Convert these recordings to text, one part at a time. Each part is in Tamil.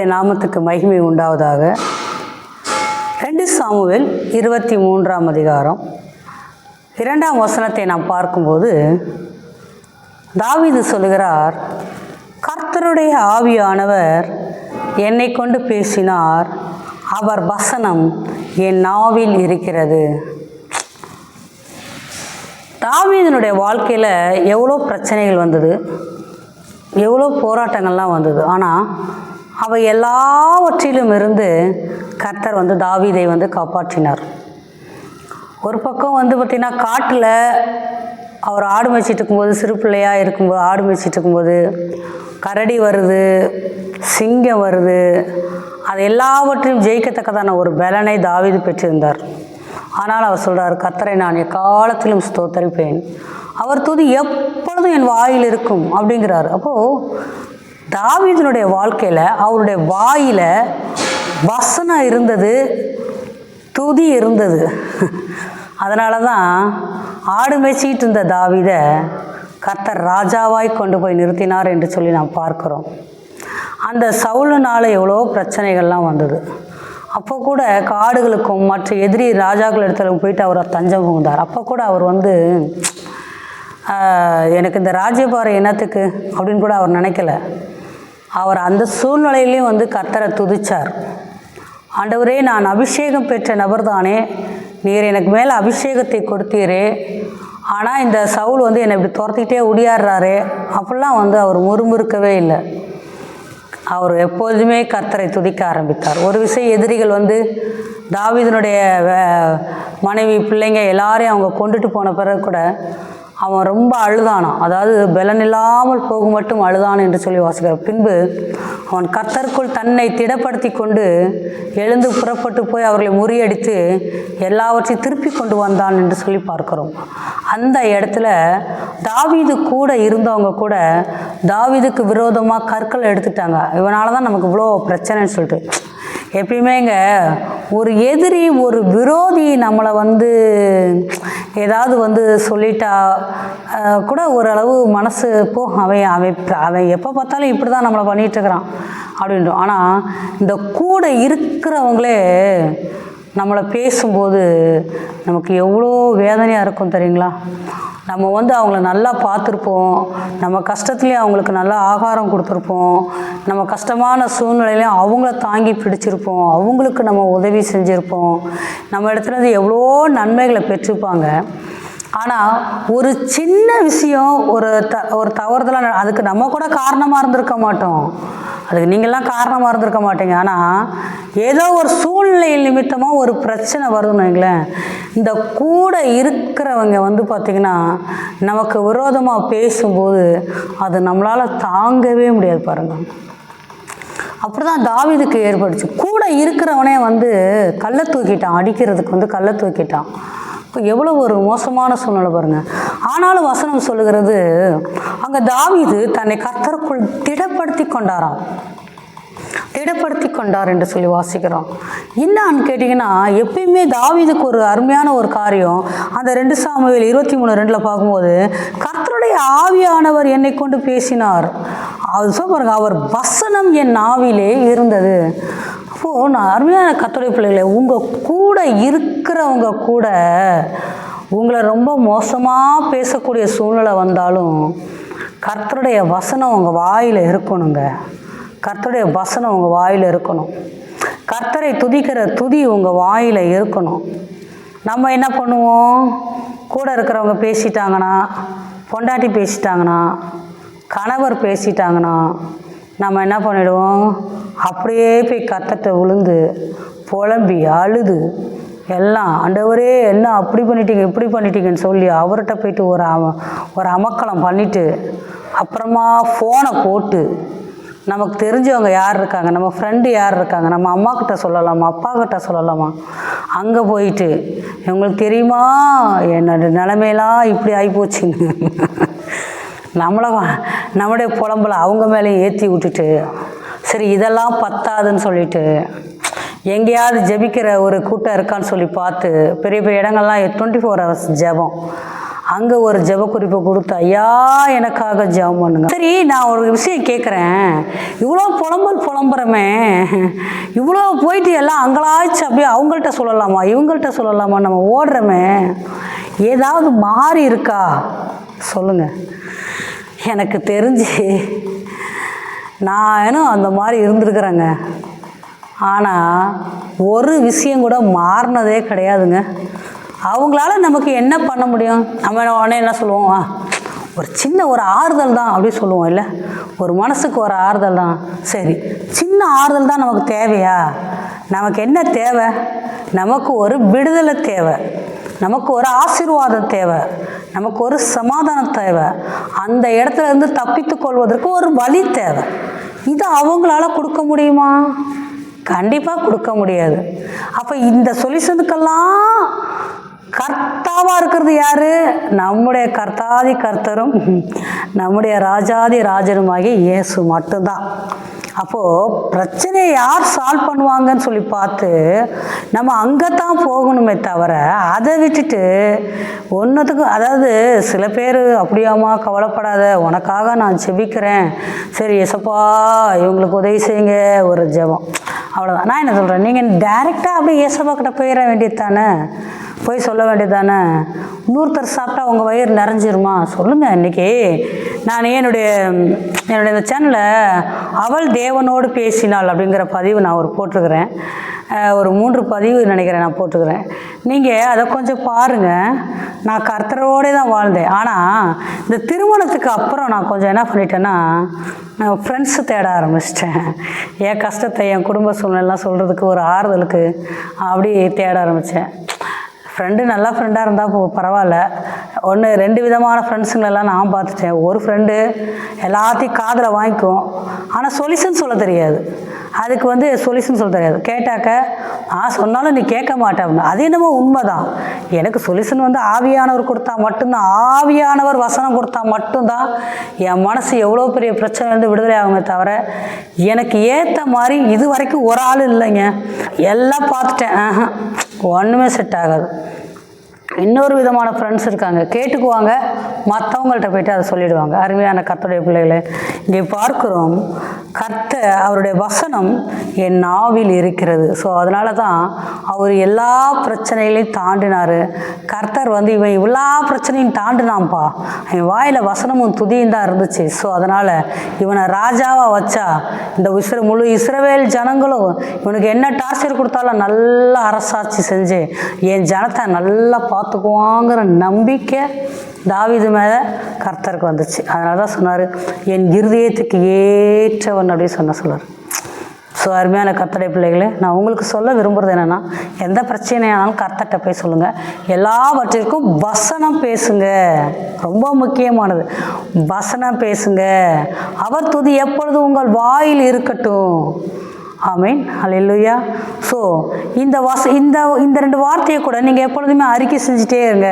கர்த்தருடைய நாமத்துக்கு மகிமை உண்டாவதாக. ரெண்டு சாமுவில் இருபத்தி மூன்றாம் அதிகாரம். இரண்டாம் வசனத்தை நாம் பார்க்கும்போது தாவிது சொல்லுகிறார் கர்த்தருடைய ஆவியானவர் என்னை கொண்டு பேசினார். அவர் வசனம் என் நாவில் இருக்கிறது. தாவீதனுடைய வாழ்க்கையில் எவ்வளோ பிரச்சனைகள் வந்தது எவ்வளோ போராட்டங்கள்லாம் வந்தது. ஆனால் அவை எல்லாவற்றிலும் இருந்து கர்த்தர் வந்து தாவீதை வந்து காப்பாற்றினார். ஒரு பக்கம் வந்து பார்த்திங்கன்னா காட்டில் அவர் ஆடு மேய்ச்சிட்டு இருக்கும்போது சிறு பிள்ளையாக இருக்கும்போது ஆடு மேய்ச்சிட்டு இருக்கும்போது கரடி வருது சிங்கம் வருது அது எல்லாவற்றையும் ஜெயிக்கத்தக்கதான ஒரு பலனை தாவீது பெற்றிருந்தார். ஆனால் அவர் சொல்கிறார் கத்தரை நான் எக்காலத்திலும் ஸ்தோத்தரிப்பேன். அவர் துதி எப்பொழுதும் என் வாயில் இருக்கும் அப்படிங்கிறார். அப்போது தாவீதனுடைய வாழ்க்கையில் அவருடைய வாயில் வசனம் இருந்தது துதி இருந்தது. அதனால தான் ஆடு மேய்ச்சிட்டு இருந்த தாவித கர்த்தர் ராஜாவாய் கொண்டு போய் நிறுத்தினார் என்று சொல்லி நாம் பார்க்குறோம். அந்த சவுலுனால் எவ்வளோ பிரச்சனைகள்லாம் வந்தது. அப்போ கூட காடுகளுக்கும் மற்ற எதிரி ராஜாக்கள் இடத்துல போயிட்டு அவர் தஞ்சம் புகுந்தார். அப்போ கூட அவர் வந்து எனக்கு இந்த ராஜ்யபாரம் என்னத்துக்கு? அப்படின்னு கூட அவர் நினைக்கல. அவர் அந்த சூழ்நிலையிலையும் வந்து கர்த்தரை துதிச்சார். ஆண்டவரே நான் அபிஷேகம் பெற்ற நபர் தானே நீர் எனக்கு மேலே அபிஷேகத்தை கொடுத்தீரே. ஆனால் இந்த சவுல் வந்து என்னை இப்படி துரத்திக்கிட்டே ஒடியாடுறாரே அப்படிலாம் வந்து அவர் முறுமுறுக்கவே இல்லை. அவர் எப்போதுமே கர்த்தரை துதிக்க ஆரம்பித்தார். ஒரு விஷயம் எதிரிகள் வந்து தாவிதனுடைய வே- மனைவி பிள்ளைங்க எல்லாரையும் அவங்க கொண்டுட்டு போன பிறகு கூட அவன் ரொம்ப அழுதானான் அதாவது பலன் இல்லாமல் போகும் மட்டும் அழுதான் என்று சொல்லி வாசிக்கிறார். பின்பு அவன் கர்த்தருக்குள் தன்னை திடப்படுத்தி கொண்டு எழுந்து புறப்பட்டு போய் அவர்களை முறியடித்து எல்லாவற்றையும் திருப்பி கொண்டு வந்தான் என்று சொல்லி பார்க்கிறோம். அந்த இடத்துல தாவீது கூட இருந்தவங்க கூட தாவிதுக்கு விரோதமாக கற்கள் எடுத்துட்டாங்க. இவனால தான் நமக்கு இவ்வளோ பிரச்சனைன்னு சொல்லிட்டு. எப்பயுமேங்க ஒரு எதிரி ஒரு விரோதி நம்மளை வந்து ஏதாவது வந்து சொல்லிட்டா கூட ஓரளவு மனசு போ அவன் அவன் அவன் எப்போ பார்த்தாலும் இப்படி தான் நம்மளை பண்ணிட்டு இருக்கிறான் அப்படின்றோம் ஆனால் இந்த கூட இருக்கிறவங்களே நம்மளை பேசும்போது நமக்கு எவ்வளோ வேதனையாக இருக்கும் தெரியுங்களா? நம்ம வந்து அவங்கள நல்லா பார்த்துருப்போம். நம்ம கஷ்டத்துலேயும் அவங்களுக்கு நல்லா ஆகாரம் கொடுத்துருப்போம். நம்ம கஷ்டமான சூழ்நிலையிலையும் அவங்கள தாங்கி பிடிச்சிருப்போம். அவங்களுக்கு நம்ம உதவி செஞ்சுருப்போம். நம்ம இடத்துலேருந்து எவ்வளோ நன்மைகளை பெற்றிருப்பாங்க. ஆனால் ஒரு சின்ன விஷயம் ஒரு த ஒரு தவறுதலாக அதுக்கு நம்ம கூட காரணமாக இருந்திருக்க மாட்டோம். அதுக்கு நீங்கள்லாம் காரணமாக இருந்திருக்க மாட்டீங்க. ஆனால் ஏதோ ஒரு சூழ்நிலை நிமித்தமாக ஒரு பிரச்சனை வருதுன்னு வைங்களேன். இந்த கூட இருக்கிறவங்க வந்து பார்த்திங்கன்னா நமக்கு விரோதமாக பேசும்போது அது நம்மளால் தாங்கவே முடியாது பாருங்கள் அப்படி தான் தாவிதுக்கு ஏற்பட்டுச்சு. கூட இருக்கிறவனே வந்து கல்லை தூக்கிட்டான் அடிக்கிறதுக்கு வந்து கல்லை தூக்கிட்டான். இப்போ எவ்வளோ ஒரு மோசமான சூழ்நிலை பாருங்கள் ஆனாலும் வசனம் சொல்லுகிறது அங்கே தாவிது தன்னை கர்த்தருக்குள் திடப்படுத்தி கொண்டாராம். திடப்படுத்தி கொண்டார் என்று சொல்லி வாசிக்கிறோம். என்னான்னு கேட்டிங்கன்னா எப்பயுமே தாவிதுக்கு ஒரு அருமையான ஒரு காரியம் அந்த ரெண்டு சாமியில் இருபத்தி மூணு ரெண்டில் பார்க்கும்போது கர்த்தருடைய ஆவியானவர் என்னை கொண்டு பேசினார். அது சொல்ல பாருங்க அவர் வசனம் என் ஆவிலே இருந்தது. அப்போது நான் அருமையான கத்தோடைய பிள்ளைகளை உங்கள் கூட இருக்கிறவங்க கூட உங்களை ரொம்ப மோசமாக பேசக்கூடிய சூழ்நிலை வந்தாலும் கர்த்தருடைய வசனம் உங்கள் வாயில் இருக்கணுங்க. கர்த்தருடைய வசனம் உங்கள் வாயில் இருக்கணும். கர்த்தரை துதிக்கிற துதி உங்கள் வாயில் இருக்கணும். நம்ம என்ன பண்ணுவோம்? கூட இருக்கிறவங்க பேசிட்டாங்கன்னா பொண்டாட்டி பேசிட்டாங்கன்னா கணவர் பேசிட்டாங்கன்னா நம்ம என்ன பண்ணிடுவோம்? அப்படியே போய் கத்தத்தை விழுந்து புலம்பி அழுது எல்லாம் ஆண்டவரே என்ன அப்படி பண்ணிட்டீங்க இப்படி பண்ணிட்டீங்கன்னு சொல்லி அவர்கிட்ட போயிட்டு ஒரு அம ஒரு அமக்களம் பண்ணிவிட்டு அப்புறமா ஃபோனை போட்டு நமக்கு தெரிஞ்சவங்க யார் இருக்காங்க? நம்ம ஃப்ரெண்டு யார் இருக்காங்க? நம்ம அம்மா கிட்ட சொல்லலாமா? அப்பா கிட்ட சொல்லலாமா? அங்கே போயிட்டு உங்களுக்கு தெரியுமா? என்னோட நிலமையெல்லாம் இப்படி ஆகிப்போச்சுன்னு நம்மளவா? நம்முடைய புலம்பலை அவங்க மேலே ஏற்றி விட்டுட்டு சரி இதெல்லாம் பத்தாதுன்னு சொல்லிட்டு எங்கேயாவது ஜெபிக்கிற ஒரு கூட்டம் இருக்கான்னு சொல்லி பார்த்து பெரிய பெரிய இடங்கள்லாம் டுவெண்ட்டி ஃபோர் ஹவர்ஸ் ஜெபம். அங்கே ஒரு ஜெப குறிப்பை கொடுத்து ஐயா எனக்காக ஜெபம் பண்ணுங்க. சரி நான் ஒரு விஷயம் கேட்குறேன் இவ்வளோ புலம்பல் புலம்புறமே. இவ்வளோ போயிட்டு எல்லாம் அங்கலாச்சும் அப்படியே அவங்கள்ட்ட சொல்லலாமா? இவங்கள்ட்ட சொல்லலாமா நம்ம ஓடுறோமே. ஏதாவது மாறி இருக்கா? சொல்லுங்கள் எனக்கு தெரிஞ்சு நானும் அந்த மாதிரி இருந்திருக்கிறேங்க. ஆனால் ஒரு விஷயம் கூட மாறினதே கிடையாதுங்க. அவங்களால நமக்கு என்ன பண்ண முடியும்? நம்ம உடனே என்ன சொல்லுவோம்? "ஆ, ஒரு சின்ன ஒரு ஆறுதல் தான் அப்படி சொல்லுவோம் இல்லை? ஒரு மனசுக்கு ஒரு ஆறுதல் தான். சரி சின்ன ஆறுதல் தான் நமக்கு தேவையா? நமக்கு என்ன தேவை? நமக்கு ஒரு விடுதலை தேவை. நமக்கு ஒரு ஆசீர்வாதம் தேவை. நமக்கு ஒரு சமாதானம் தேவை. அந்த இடத்துல இருந்து தப்பித்து கொள்வதற்கு ஒரு வழி தேவை. இது அவங்களால கொடுக்க முடியுமா? கண்டிப்பாக கொடுக்க முடியாது. அப்போ இந்த சொல்யூஷனுக்கெல்லாம் கர்த்தாவாக இருக்கிறது யாரு? நம்முடைய கர்த்தாதி கர்த்தரும் நம்முடைய ராஜாதி ராஜனுமாகிய இயேசு மட்டும்தான். அப்போது பிரச்சனையை யார் சால்வ் பண்ணுவாங்கன்னு சொல்லி பார்த்து நம்ம அங்கே தான் போகணுமே தவிர அதை விட்டுட்டு ஒன்றுத்துக்கும் அதாவது சில பேர் அப்படியாமா கவலைப்படாத உனக்காக நான் செபிக்கிறேன் சரி எசப்பா இவங்களுக்கு உதவி செய்யுங்க ஒரு ஜெபம். அவ்வளோதான் நான் என்ன சொல்கிறேன் நீங்கள் டைரெக்டாக அப்படியே ஏசப்பா கிட்ட போயிட வேண்டியது தானே போய் சொல்ல வேண்டியது தானே இன்னொருத்தர் சாப்பிட்டா உங்கள் வயிறு நிறைஞ்சிருமா? சொல்லுங்கள் இன்றைக்கி நான் என்னுடைய என்னுடைய இந்த சேனலில் அவள் தேவனோடு பேசினாள் அப்படிங்கிற பதிவு நான் ஒரு போட்டிருக்கிறேன். ஒரு மூன்று பதிவு நினைக்கிறேன் நான் போட்டுக்கிறேன் நீங்கள் அதை கொஞ்சம் பாருங்கள் நான் கர்த்தரோடே தான் வாழ்ந்தேன். ஆனால் இந்த திருமணத்துக்கு அப்புறம் நான் கொஞ்சம் என்ன பண்ணிட்டேன்னா நான் ஃப்ரெண்ட்ஸு தேட ஆரம்பிச்சிட்டேன். என் கஷ்டத்தை என் குடும்ப சூழ்நிலாம் சொல்கிறதுக்கு ஒரு ஆறுதலுக்கு அப்படி தேட ஆரம்பித்தேன் ஃப்ரெண்டு நல்லா ஃப்ரெண்டாக இருந்தால் பரவாயில்ல. ஒன்று ரெண்டு விதமான ஃப்ரெண்ட்ஸுங்களெல்லாம் நான் பார்த்துட்டேன். ஒரு ஃப்ரெண்டு எல்லாத்தையும் காதில் வாங்கிக்கும். ஆனால் சொல்யூஷன் சொல்ல தெரியாது. அதுக்கு வந்து சொல்யூஷன் சொல்ல தெரியாது. கேட்டாக்க நான் சொன்னாலும் நீ கேட்க மாட்டேன் அப்படின்னு. அது என்னமோ உண்மைதான். எனக்கு சொல்யூஷன் வந்து ஆவியானவர் கொடுத்தா மட்டும்தான். ஆவியானவர் வசனம் கொடுத்தா மட்டும்தான் என் மனசு எவ்வளோ பெரிய பிரச்சனைலேருந்து விடுதலை ஆகுமே தவிர எனக்கு ஏற்ற மாதிரி இது வரைக்கும் ஒரு ஆள் இல்லைங்க. எல்லாம் பார்த்துட்டேன். ஆஹா, ஒன்றுமே செட் ஆகாது. இன்னொரு விதமான ஃப்ரெண்ட்ஸ் இருக்காங்க. கேட்டுக்குவாங்க. மற்றவங்கள்ட்ட போயிட்டு அதை சொல்லிடுவாங்க. அருமையான கர்த்தருடைய பிள்ளைகளை இங்கே பார்க்குறோம் கர்த்த அவருடைய வசனம் என் நாவில் இருக்கிறது. ஸோ அதனால தான் அவர் எல்லா பிரச்சனைகளையும் தாண்டினார். கர்த்தர் வந்து இவன் எல்லா பிரச்சனையும் தாண்டினான்ப்பா. என் வாயில் வசனமும் துதியும் தான் இருந்துச்சு. ஸோ அதனால் இவனை ராஜாவாக வச்சா இந்த இஸ்ர முழு இஸ்ரவேல் ஜனங்களும் இவனுக்கு என்ன டார்ச்சர் கொடுத்தாலும் நல்லா அரசாட்சி செஞ்சு என் ஜனத்தை நல்லா பார்த்துக்குவாங்கிற நம்பிக்கை தாவிது மேலே கர்த்தருக்கு வந்துச்சு. அதனால தான் சொன்னார் என் இருதயத்துக்கு ஏற்றவன் அப்படின்னு சொன்ன சொன்னார். ஸோ அருமையான கர்த்தடை பிள்ளைகளே நான் உங்களுக்கு சொல்ல விரும்புகிறது என்னென்னா எந்த பிரச்சனையானாலும் கர்த்தட்ட போய் சொல்லுங்கள் எல்லாவற்றிற்கும் வசனம் பேசுங்க. ரொம்ப முக்கியமானது. வசனம் பேசுங்க. அவர் துதி எப்பொழுது உங்கள் வாயில் இருக்கட்டும். ஆமீன். அல்லேலூயா ஸோ இந்த வச இந்த இந்த ரெண்டு வார்த்தையை கூட நீங்கள் எப்பொழுதுமே அறிக்கை செஞ்சுட்டே இருங்க.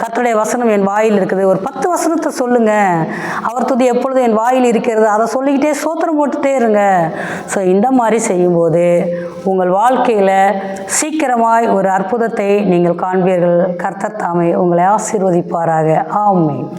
கத்தருடைய வசனம் என் வாயில் இருக்குது. ஒரு பத்து வசனத்தை சொல்லுங்கள் அவர் துதி எப்பொழுதும் என் வாயில் இருக்கிறது. அதை சொல்லிக்கிட்டே சோத்திரம் போட்டுட்டே இருங்க. ஸோ இந்த மாதிரி செய்யும்போது உங்கள் வாழ்க்கையில் சீக்கிரமாய் ஒரு அற்புதத்தை நீங்கள் காண்பீர்கள். கர்த்தத்தாமை உங்களை ஆசீர்வதிப்பாராக. ஆமீன்.